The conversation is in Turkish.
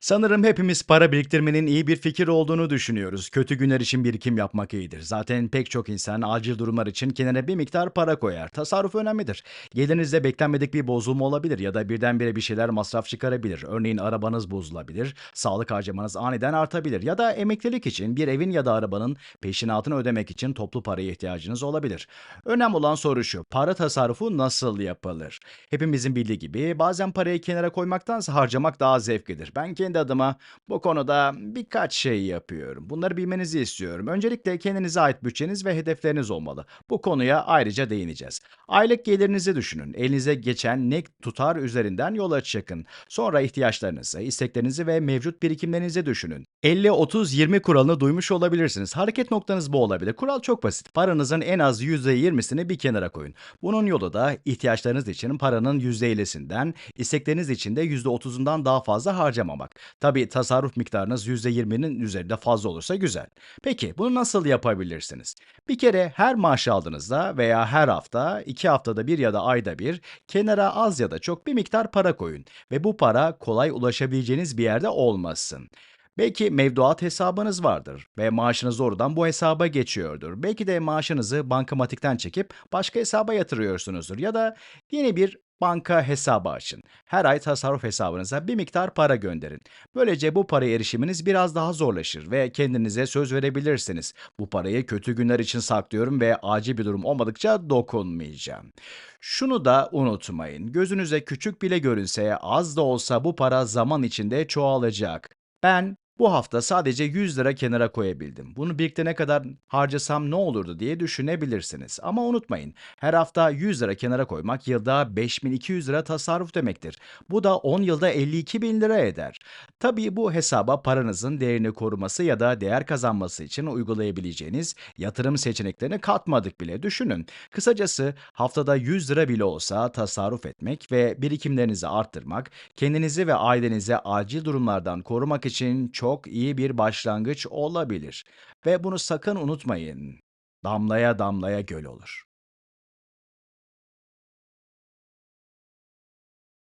Sanırım hepimiz para biriktirmenin iyi bir fikir olduğunu düşünüyoruz. Kötü günler için birikim yapmak iyidir. Zaten pek çok insan acil durumlar için kenara bir miktar para koyar. Tasarruf önemlidir. Gelirinizde beklenmedik bir bozulma olabilir ya da birdenbire bir şeyler masraf çıkarabilir. Örneğin arabanız bozulabilir, sağlık harcamanız aniden artabilir ya da emeklilik için bir evin ya da arabanın peşinatını ödemek için toplu paraya ihtiyacınız olabilir. Önemli olan soru şu, para tasarrufu nasıl yapılır? Hepimizin bildiği gibi bazen parayı kenara koymaktansa harcamak daha zevklidir. Ben kendi adıma bu konuda birkaç şey yapıyorum. Bunları bilmenizi istiyorum. Öncelikle kendinize ait bütçeniz ve hedefleriniz olmalı. Bu konuya ayrıca değineceğiz. Aylık gelirinizi düşünün. Elinize geçen ne tutar üzerinden yola çıkın. Sonra ihtiyaçlarınızı, isteklerinizi ve mevcut birikimlerinizi düşünün. 50-30-20 kuralını duymuş olabilirsiniz. Hareket noktanız bu olabilir. Kural çok basit. Paranızın en az %20'sini bir kenara koyun. Bunun yolu da ihtiyaçlarınız için paranın %50'sinden, istekleriniz için de %30'undan daha fazla harcamamak. Tabii tasarruf miktarınız %20'nin üzerinde fazla olursa güzel. Peki bunu nasıl yapabilirsiniz? Bir kere her maaş aldığınızda veya her hafta, iki haftada bir ya da ayda bir kenara az ya da çok bir miktar para koyun ve bu para kolay ulaşabileceğiniz bir yerde olmasın. Belki mevduat hesabınız vardır ve maaşınız doğrudan bu hesaba geçiyordur. Belki de maaşınızı bankamatikten çekip başka hesaba yatırıyorsunuzdur ya da yeni bir banka hesabı açın. Her ay tasarruf hesabınıza bir miktar para gönderin. Böylece bu paraya erişiminiz biraz daha zorlaşır ve kendinize söz verebilirsiniz. Bu parayı kötü günler için saklıyorum ve acil bir durum olmadıkça dokunmayacağım. Şunu da unutmayın. Gözünüze küçük bile görünse az da olsa bu para zaman içinde çoğalacak. Ben bu hafta sadece 100 lira kenara koyabildim. Bunu birlikte ne kadar harcasam ne olurdu diye düşünebilirsiniz. Ama unutmayın, her hafta 100 lira kenara koymak yılda 5200 lira tasarruf demektir. Bu da 10 yılda 52 bin lira eder. Tabii bu hesaba paranızın değerini koruması ya da değer kazanması için uygulayabileceğiniz yatırım seçeneklerini katmadık bile. Düşünün. Kısacası haftada 100 lira bile olsa tasarruf etmek ve birikimlerinizi arttırmak, kendinizi ve ailenizi acil durumlardan korumak için çok iyi bir başlangıç olabilir. Ve bunu sakın unutmayın. Damlaya damlaya göl olur.